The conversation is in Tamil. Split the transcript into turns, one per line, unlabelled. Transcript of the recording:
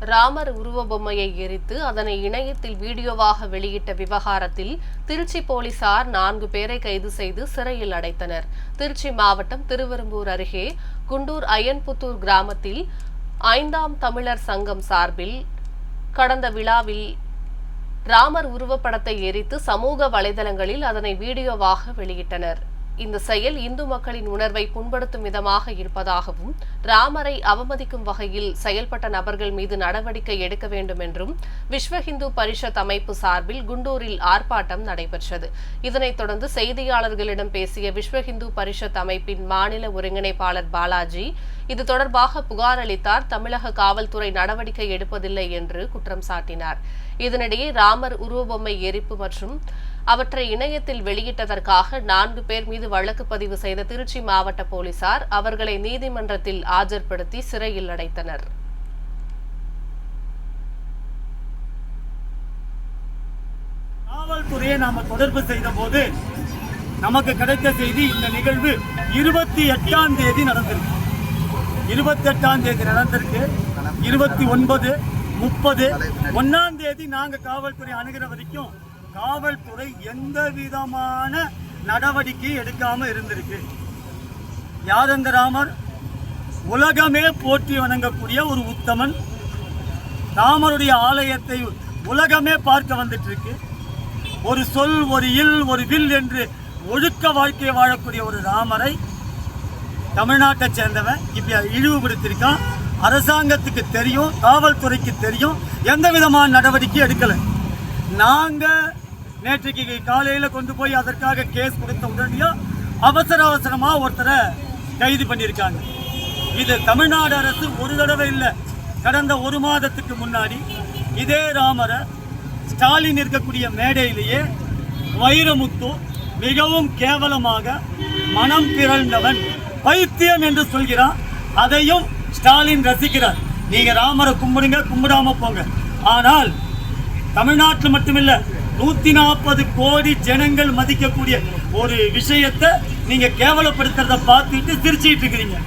ராமர் உருவ பொம்மையை எரித்து அதனை இணையத்தில் வீடியோவாக வெளியிட்ட விவகாரத்தில் திருச்சி போலீசார் நான்கு பேரை கைது செய்து சிறையில் அடைத்தனர். திருச்சி மாவட்டம் திருவெரும்பூர் அருகே குண்டூர் அய்யன்புத்தூர் கிராமத்தில் ஐந்தாம் தமிழர் சங்கம் சார்பில் கடந்த விழாவில் ராமர் உருவப்படத்தை எரித்து சமூக வலைதளங்களில் அதனை வீடியோவாக வெளியிட்டனர். இந்த செயல் இந்து மக்களின் உணர்வை புண்படுத்தும் விதமாக இருப்பதாகவும் ராமரை அவமதிக்கும் வகையில் செயல்பட்ட நபர்கள் மீது நடவடிக்கை எடுக்க வேண்டும் என்றும் விஸ்வ இந்து பரிஷத் அமைப்பு சார்பில் குண்டூரில் ஆர்ப்பாட்டம் நடைபெற்றது. இதனைத் தொடர்ந்து செய்தியாளர்களிடம் பேசிய விஸ்வ இந்து பரிஷத் அமைப்பின் மாநில ஒருங்கிணைப்பாளர் பாலாஜி இது தொடர்பாக புகார் அளித்தார் தமிழக காவல்துறை நடவடிக்கை எடுப்பதில்லை என்று குற்றம் சாட்டினார். இதனிடையே ராமர் உருவபொம்மை எரிப்பு மற்றும் அவற்றை இணையத்தில் வெளியிட்டதற்காக நான்கு பேர் மீது வழக்கு பதிவு செய்த திருச்சி மாவட்ட போலீசார் அவர்களை நீதிமன்றத்தில் ஆஜர்படுத்தி சிறையில் அடைத்தனர்.
காவல்துறையை நாம தொடர்பு செய்த போது நமக்கு கிடைத்த செய்தி இந்த நிகழ்வு இருபத்தி எட்டாம் தேதி நடந்திருக்கு. இருபத்தி எட்டாம் தேதி நடந்திருக்கு. இருபத்தி ஒன்பது முப்பது ஒன்னாம் தேதி நாங்க காவல்துறை அணுகிற வரைக்கும் காவல்துறை எந்த விதமான நடவடிக்கை எடுக்காம இருந்திருக்கு. யாதந்த ராமர் உலகமே போற்றி வணங்கக்கூடிய ஒரு உத்தமன். ராமருடைய ஆலயத்தை உலகமே பார்க்க வந்துட்டு இருக்கு ஒரு சொல் ஒரு இல் ஒரு வில் என்று ஒழுக்க வாழ்க்கையை வாழக்கூடிய ஒரு ராமரை தமிழ்நாட்டை சேர்ந்தவன் இப்ப இழிவுபடுத்தியிருக்கான். அரசாங்கத்துக்கு தெரியும் காவல்துறைக்கு தெரியும் எந்த விதமான நடவடிக்கை எடுக்கல. நாங்கள் நேற்றைக்கு காலையில் கொண்டு போய் அதற்காக கேஸ் கொடுத்த உடனடியாக அவசர அவசரமாக ஒருத்தரை கைது பண்ணியிருக்காங்க. இது தமிழ்நாடு அரசு ஒரு தடவை இல்லை கடந்த ஒரு மாதத்துக்கு முன்னாடி இதே ராமரை ஸ்டாலின் இருக்கக்கூடிய மேடையிலேயே வைரமுத்து மிகவும் கேவலமாக மனம் பிறழ்ந்தவன் பைத்தியம் என்று சொல்கிறான். அதையும் ஸ்டாலின் ரசிக்கிறார். நீங்க ராமரை கும்பிடுங்க கும்பிடாம போங்க. ஆனால் தமிழ்நாட்டில் மட்டுமில்லை நூத்தி நாற்பது கோடி ஜனங்கள் மதிக்கக்கூடிய ஒரு விஷயத்தை நீங்க கேவலப்படுத்துறத பார்த்துட்டு சிரிச்சிட்டு இருக்கிறீங்க.